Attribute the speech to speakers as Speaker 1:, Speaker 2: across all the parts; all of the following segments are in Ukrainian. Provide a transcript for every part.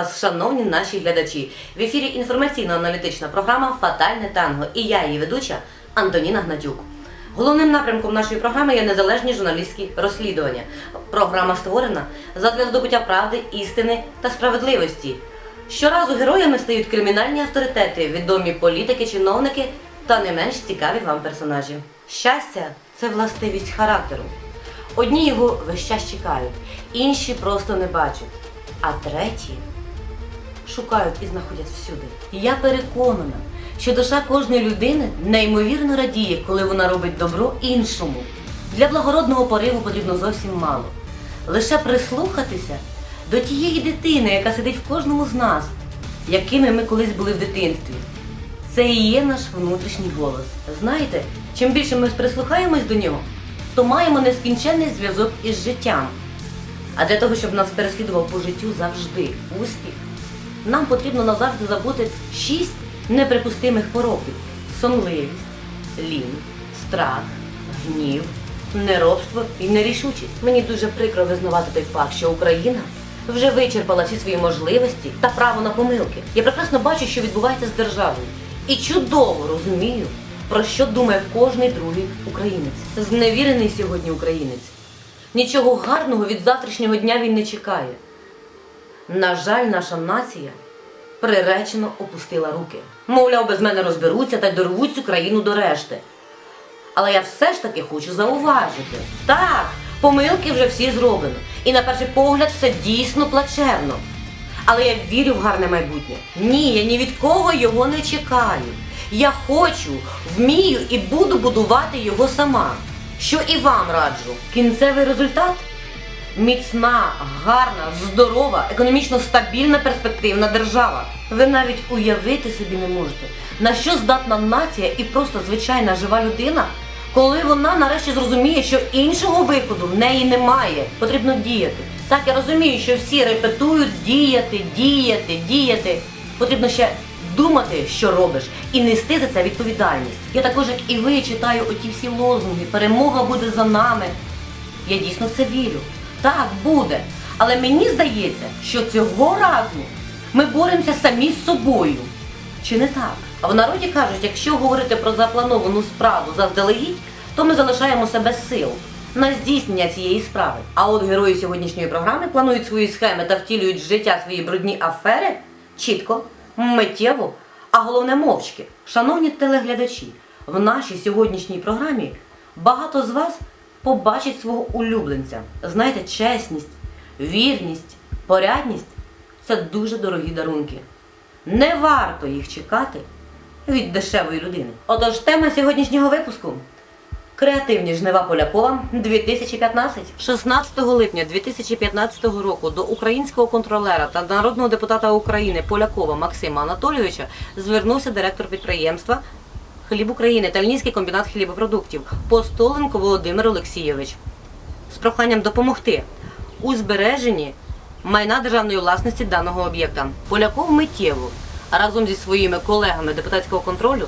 Speaker 1: Вас, шановні наші глядачі. В ефірі інформаційно-аналітична програма Фатальне танго і я, її ведуча Антоніна Гнатюк. Головним напрямком нашої програми є незалежні журналістські розслідування. Програма створена задля здобуття правди, істини та справедливості. Щоразу героями стають кримінальні авторитети, відомі політики, чиновники та не менш цікаві вам персонажі. Щастя це властивість характеру. Одні його весь час чекають, інші просто не бачать, а треті шукають і знаходять всюди. І я переконана, що душа кожної людини неймовірно радіє, коли вона робить добро іншому. Для благородного пориву потрібно зовсім мало. Лише прислухатися до тієї дитини, яка сидить в кожному з нас, якими ми колись були в дитинстві. Це і є наш внутрішній голос. Знаєте, чим більше ми прислухаємось до нього, то маємо нескінченний зв'язок із життям. А для того, щоб нас переслідував по життю завжди успіх, нам потрібно назавжди забути шість неприпустимих пороків: сонливість, лінь, страх, гнів, неробство і нерішучість. Мені дуже прикро визнавати той факт, що Україна вже вичерпала всі свої можливості та право на помилки. Я прекрасно бачу, що відбувається з державою, і чудово розумію, про що думає кожний другий українець. Зневірений сьогодні українець. Нічого гарного від завтрашнього дня він не чекає. На жаль, наша нація приречено опустила руки. Мовляв, без мене розберуться та й дорвуть цю країну до решти. Але я все ж таки хочу зауважити. Так, помилки вже всі зроблено. І на перший погляд все дійсно плачевно. Але я вірю в гарне майбутнє. Ні, я ні від кого його не чекаю. Я хочу, вмію і буду будувати його сама. Що і вам раджу. Кінцевий результат міцна, гарна, здорова, економічно стабільна, перспективна держава. Ви навіть уявити собі не можете, на що здатна нація і просто звичайна жива людина, коли вона нарешті зрозуміє, що іншого виходу в неї немає. Потрібно діяти. Так, я розумію, що всі репетують діяти, діяти, діяти. Потрібно ще думати, що робиш, і нести за це відповідальність. Я також, як і ви, читаю оті всі лозунги, перемога буде за нами. Я дійсно в це вірю. Так, буде. Але мені здається, що цього разу ми боремося самі з собою. Чи не так? А в народі кажуть, якщо говорити про заплановану справу заздалегідь, то ми залишаємо себе сил на здійснення цієї справи. А от герої сьогоднішньої програми планують свої схеми та втілюють в життя свої брудні афери чітко, миттєво, а головне мовчки. Шановні телеглядачі, в нашій сьогоднішній програмі багато з вас побачить свого улюбленця. Знаєте, чесність, вірність, порядність це дуже дорогі дарунки. Не варто їх чекати від дешевої людини. Отож, тема сьогоднішнього випуску Креативні жнива Полякова 2015. 16 липня 2015 року до українського контролера та народного депутата України Полякова Максима Анатолійовича звернувся директор підприємства Хліб України та Львівський комбінат хлібопродуктів Постоленко Володимир Олексійович з проханням допомогти у збереженні майна державної власності даного об'єкта. Поляков миттєво разом зі своїми колегами депутатського контролю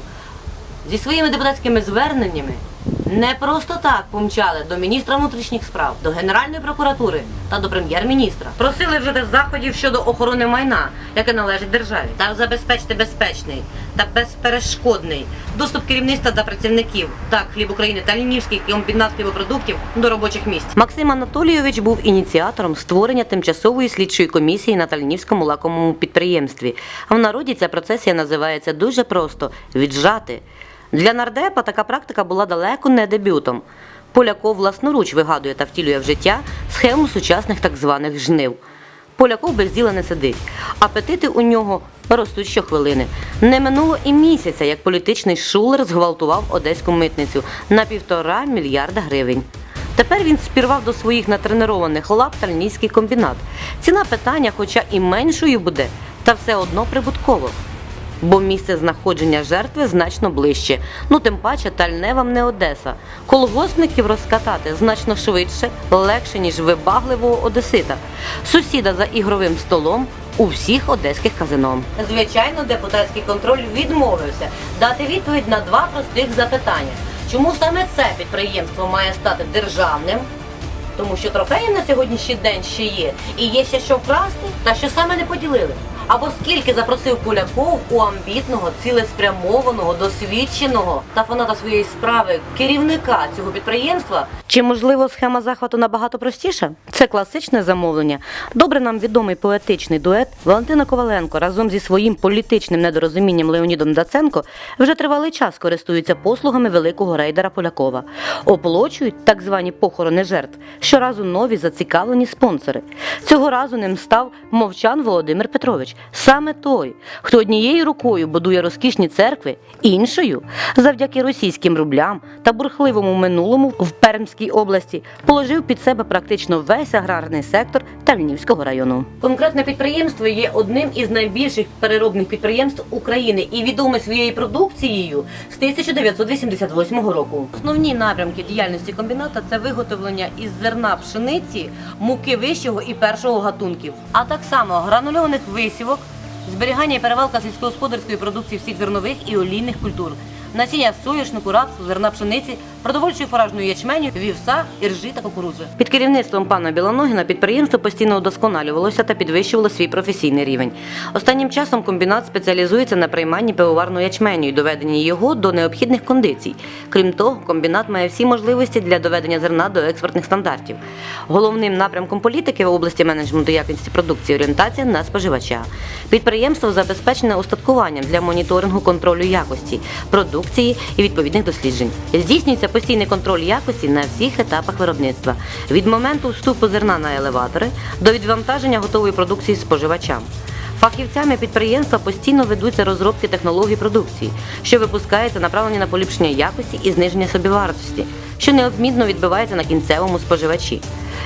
Speaker 1: зі своїми депутатськими зверненнями не просто так помчали до міністра внутрішніх справ, до Генеральної прокуратури та до прем'єр-міністра. Просили вжити заходів щодо охорони майна, яке належить державі, та забезпечити безпечний та безперешкодний доступ керівництва та працівників так хліб України та Львівський комбінат хлібопродуктів до робочих місць. Максим Анатолійович був ініціатором створення тимчасової слідчої комісії на Тальнівському лаковому підприємстві. А в народі ця процесія називається дуже просто віджати. Для нардепа така практика була далеко не дебютом. Поляков власноруч вигадує та втілює в життя схему сучасних так званих жнив. Поляков без діла не сидить. Апетити у нього ростуть щохвилини. Не минуло і місяця, як політичний шулер зґвалтував одеську митницю на півтора мільярда гривень. Тепер він спірвав до своїх натренованих лап тальнійський комбінат. Ціна питання, хоча і меншою буде, та все одно прибутково бо місце знаходження жертви значно ближче. Ну тим паче тальне вам не Одеса. Колгоспників розкатати значно швидше, легше, ніж вибагливого одесита. Сусіда за ігровим столом у всіх одеських казино. Звичайно, депутатський контроль відмовився дати відповідь на два простих запитання: чому саме це підприємство має стати державним? Тому що трофеїв на сьогоднішній день ще є, і є ще що вкрасти, та що саме не поділили. Або скільки запросив Поляков у амбітного, цілеспрямованого, досвідченого та фаната своєї справи керівника цього підприємства. Чи можливо схема захвату набагато простіша? Це класичне замовлення. Добре нам відомий поетичний дует Валентина Коваленко разом зі своїм політичним недорозумінням Леонідом Даценко вже тривалий час користуються послугами великого рейдера Полякова. Оплачують так звані похорони жертв. Щоразу нові зацікавлені спонсори. Цього разу ним став мовчан Володимир Петрович, саме той, хто однією рукою будує розкішні церкви, іншою, завдяки російським рублям та бурхливому минулому в Пермській області, положив під себе практично весь аграрний сектор Тальнівського району. Конкретне підприємство є одним із найбільших переробних підприємств України і відоме своєю продукцією з 1988 року. Основні напрямки діяльності комбіната це виготовлення із зерна пшениці, муки вищого і першого гатунків, а так само гранульованих висівок, зберігання і перевалка сільськогосподарської продукції всіх зернових і олійних культур, насіння соняшнику, рапсу, зерна пшениці, продовольчої фуражної ячменю, вівса, іржі та кукурузи. Під керівництвом пана Білоногіна підприємство постійно удосконалювалося та підвищувало свій професійний рівень. Останнім часом комбінат спеціалізується на прийманні пивоварного ячменю і доведенні його до необхідних кондицій. Крім того, комбінат має всі можливості для доведення зерна до експортних стандартів. Головним напрямком політики в області менеджменту якості продукції орієнтація на споживача. Підприємство забезпечене устаткуванням для моніторингу контролю якості, продукції і відповідних досліджень. Здійснюється постійний контроль якості на всіх етапах виробництва від моменту вступу зерна на елеватори до відвантаження готової продукції споживачам. Фахівцями підприємства постійно ведуться розробки технологій продукції, що випускається направлені на поліпшення якості і зниження собівартості, що необмінно відбивається на кінцевому споживачі.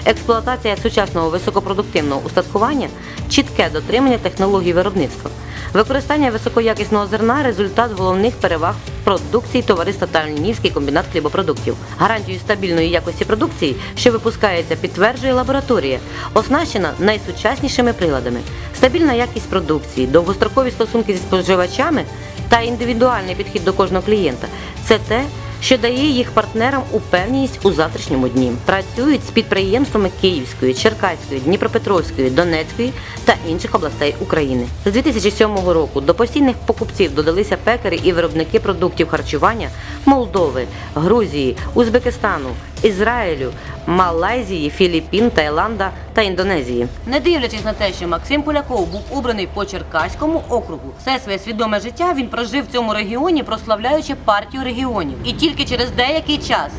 Speaker 1: Експлуатація сучасного високопродуктивного устаткування, чітке дотримання технологій виробництва. Використання високоякісного зерна результат головних переваг продукції товариства Тальнівський комбінат хлібопродуктів. Гарантію стабільної якості продукції, що випускається, підтверджує лабораторія, оснащена найсучаснішими приладами. Стабільна якість продукції, довгострокові стосунки зі споживачами та індивідуальний підхід до кожного клієнта це те, що дає їх партнерам упевненість у завтрашньому дні. Працюють з підприємствами Київської, Черкаської, Дніпропетровської, Донецької та інших областей України. З 2007 року до постійних покупців додалися пекарі і виробники продуктів харчування Молдови, Грузії, Узбекистану, Ізраїлю, Малайзії, Філіппін, Таїланда та Індонезії. Не дивлячись на те, що Максим Поляков був обраний по Черкаському округу, все своє свідоме життя він прожив в цьому регіоні, прославляючи партію регіонів. І тільки через деякий час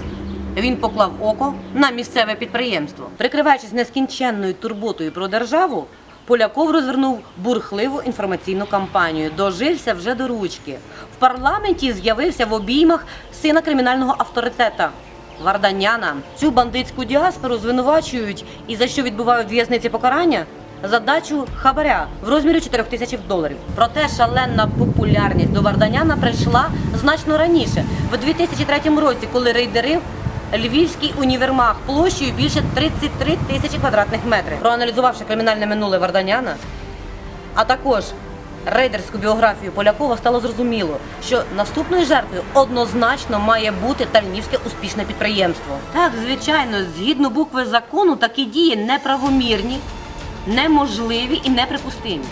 Speaker 1: він поклав око на місцеве підприємство. Прикриваючись нескінченною турботою про державу, Поляков розвернув бурхливу інформаційну кампанію. Дожився вже до ручки. В парламенті з'явився в обіймах сина кримінального авторитета. Варданяна цю бандитську діаспору звинувачують і за що відбувають в'язниці покарання за дачу хабаря в розмірі 4 тисяч доларів. Проте шаленна популярність до Варданяна прийшла значно раніше, в 2003 році, коли рейдерив Львівський універмаг площею більше 33 тисячі квадратних метрів. Проаналізувавши кримінальне минуле Варданяна, а також рейдерську біографію Полякова, стало зрозуміло, що наступною жертвою однозначно має бути Тальнівське успішне підприємство. Так, звичайно, згідно букви закону, такі дії неправомірні, неможливі і неприпустимі.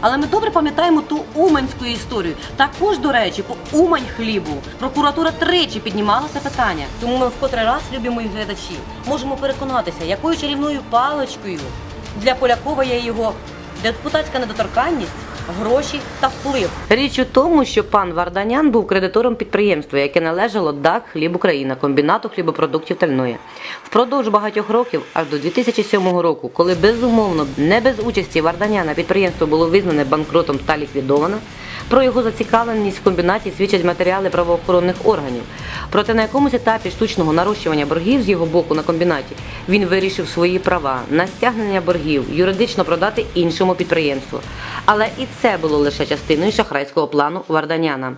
Speaker 1: Але ми добре пам'ятаємо ту уманську історію. Також, до речі, по Умань хлібу прокуратура тричі піднімала це питання. Тому ми вкотре раз, любі мої глядачі, можемо переконатися, якою чарівною паличкою для Полякова є його депутатська недоторканність, гроші та вплив. Річ у тому, що пан Варданян був кредитором підприємства, яке належало ДАК Хліб Україна, комбінату хлібопродуктів Тальної. Впродовж багатьох років, аж до 2007 року, коли безумовно не без участі Варданяна підприємство було визнане банкротом та ліквідовано. Про його зацікавленість в комбінаті свідчать матеріали правоохоронних органів. Проте на якомусь етапі штучного нарощування боргів з його боку на комбінаті він вирішив свої права на стягнення боргів юридично продати іншому підприємству. Але і це було лише частиною шахрайського плану Варданяна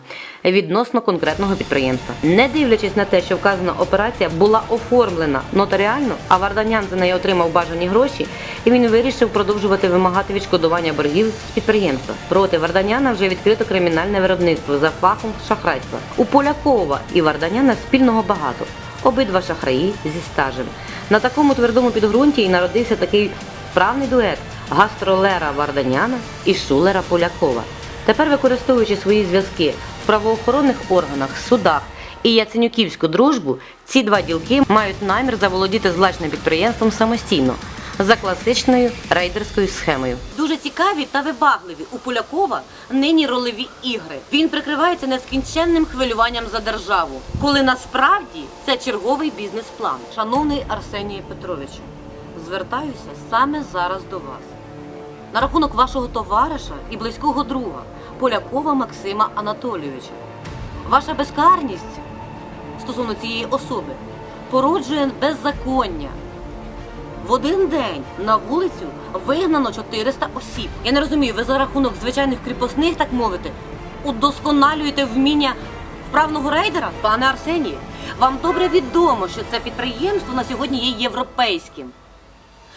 Speaker 1: відносно конкретного підприємства. Не дивлячись на те, що вказана операція була оформлена нотаріально, а Варданян за неї отримав бажані гроші, і він вирішив продовжувати вимагати відшкодування боргів з підприємства. Проти Варданяна вже відкрито кримінальне виробництво за фахом шахрайства. У Полякова і Варданяна спільного багато. Обидва шахраї зі стажем. На такому твердому підґрунті і народився такий вправний дует гастролера Варданяна і шулера Полякова. Тепер, використовуючи свої зв'язки в правоохоронних органах, судах і яценюківську дружбу, ці два ділки мають намір заволодіти злачним підприємством самостійно за класичною рейдерською схемою. Дуже цікаві та вибагливі у Полякова нині ролеві ігри. Він прикривається нескінченним хвилюванням за державу, коли насправді це черговий бізнес-план. Шановний Арсенію Петровичу, звертаюся саме зараз до вас. На рахунок вашого товариша і близького друга Полякова Максима Анатолійовича. Ваша безкарність стосовно цієї особи породжує беззаконня. В один день на вулицю вигнано 400 осіб. Я не розумію, ви за рахунок звичайних кріпосних, так мовити, удосконалюєте вміння вправного рейдера? Пане Арсенію, вам добре відомо, що це підприємство на сьогодні є європейським.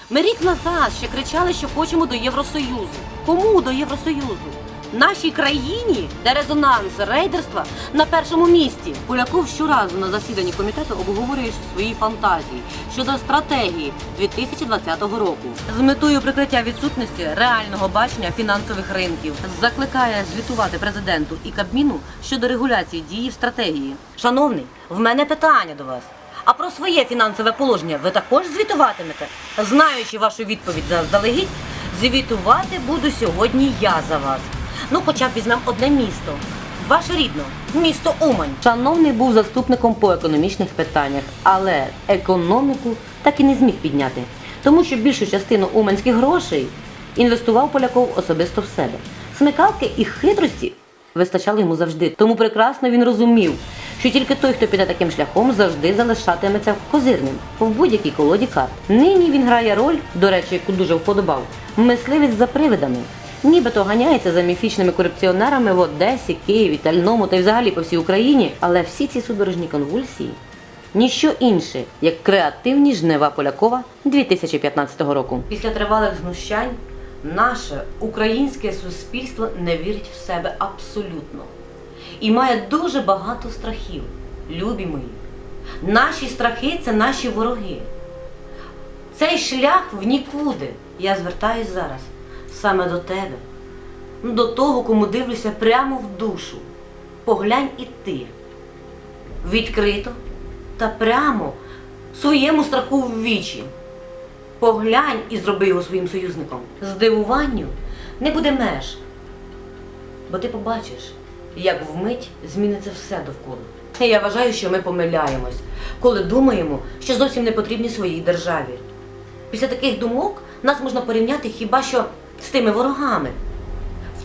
Speaker 1: Ми рік назад ще кричали, що хочемо до Євросоюзу. Кому до Євросоюзу? Нашій країні, де резонанс рейдерства на першому місці. Поляков щоразу на засіданні комітету обговорює свої фантазії щодо стратегії 2020 року з метою прикриття відсутності реального бачення фінансових ринків. Закликає звітувати президенту і Кабміну щодо регуляції дії в стратегії. Шановний, в мене питання до вас. А про своє фінансове положення ви також звітуватимете? Знаючи вашу відповідь заздалегідь, звітувати буду сьогодні я за вас. Ну, хоча б візьмемо одне місто. Ваше рідно, місто Умань. Шановний був заступником по економічних питаннях, але економіку так і не зміг підняти, тому що більшу частину уманських грошей інвестував Поляков особисто в себе. Смикалки і хитрості вистачало йому завжди. Тому прекрасно він розумів, що тільки той, хто піде таким шляхом, завжди залишатиметься козирним в будь-якій колоді карт. Нині він грає роль, до речі, яку дуже вподобав, мисливець за привидами. Нібито ганяється за міфічними корупціонерами в Одесі, Києві, Тальному та й взагалі по всій Україні, але всі ці судорожні конвульсії ніщо інше, як креативні жнива Полякова 2015 року. Після тривалих знущань наше українське суспільство не вірить в себе абсолютно і має дуже багато страхів, любі мої. Наші страхи це наші вороги. Цей шлях в нікуди. Я звертаюсь зараз саме до тебе, до того, кому дивлюся прямо в душу. Поглянь і ти. Відкрито та прямо своєму страху в вічі. Поглянь і зроби його своїм союзником. Здивуванню не буде меж, бо ти побачиш, як вмить зміниться все довкола. Я вважаю, що ми помиляємось, коли думаємо, що зовсім не потрібні своїй державі. Після таких думок нас можна порівняти хіба що з тими ворогами.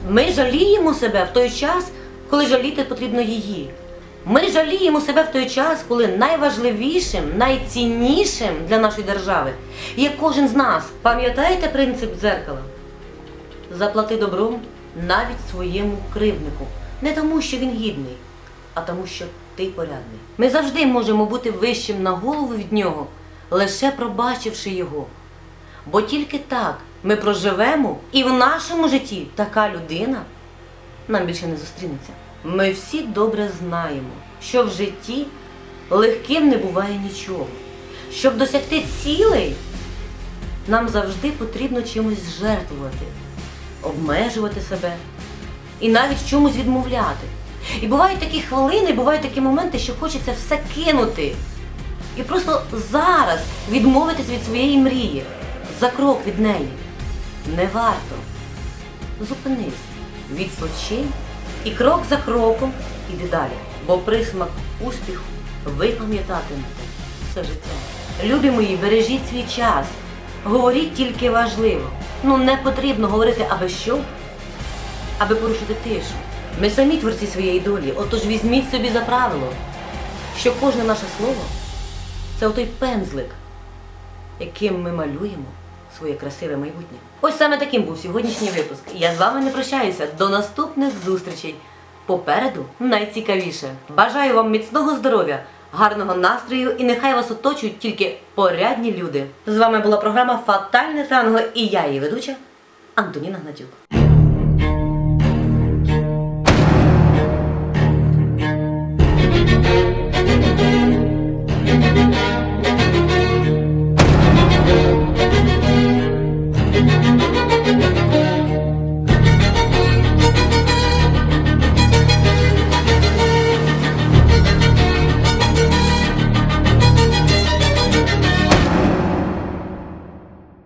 Speaker 1: Ми жаліємо себе в той час, коли жаліти потрібно її. Ми жаліємо себе в той час, коли найважливішим, найціннішим для нашої держави є кожен з нас. Пам'ятаєте принцип дзеркала? Заплати добром навіть своєму кривднику. Не тому, що він гідний, а тому, що ти порядний. Ми завжди можемо бути вищим на голову від нього, лише пробачивши його. Бо тільки так ми проживемо, і в нашому житті така людина нам більше не зустрінеться. Ми всі добре знаємо, що в житті легким не буває нічого. Щоб досягти цілей, нам завжди потрібно чимось жертвувати, обмежувати себе і навіть чомусь відмовляти. І бувають такі хвилини, бувають такі моменти, що хочеться все кинути. І просто зараз відмовитись від своєї мрії за крок від неї. Не варто. Зупинись, відпочинь і крок за кроком іди далі. Бо присмак успіху ви пам'ятатимете все життя. Любі мої, бережіть свій час. Говоріть тільки важливо. Ну не потрібно говорити аби що, аби порушити тишу. Ми самі творці своєї долі, отож візьміть собі за правило, що кожне наше слово це отой пензлик, яким ми малюємо своє красиве майбутнє. Ось саме таким був сьогоднішній випуск. Я з вами не прощаюся. До наступних зустрічей. Попереду найцікавіше. Бажаю вам міцного здоров'я, гарного настрою і нехай вас оточують тільки порядні люди. З вами була програма Фатальне танго і я її ведуча Антоніна Гнатюк.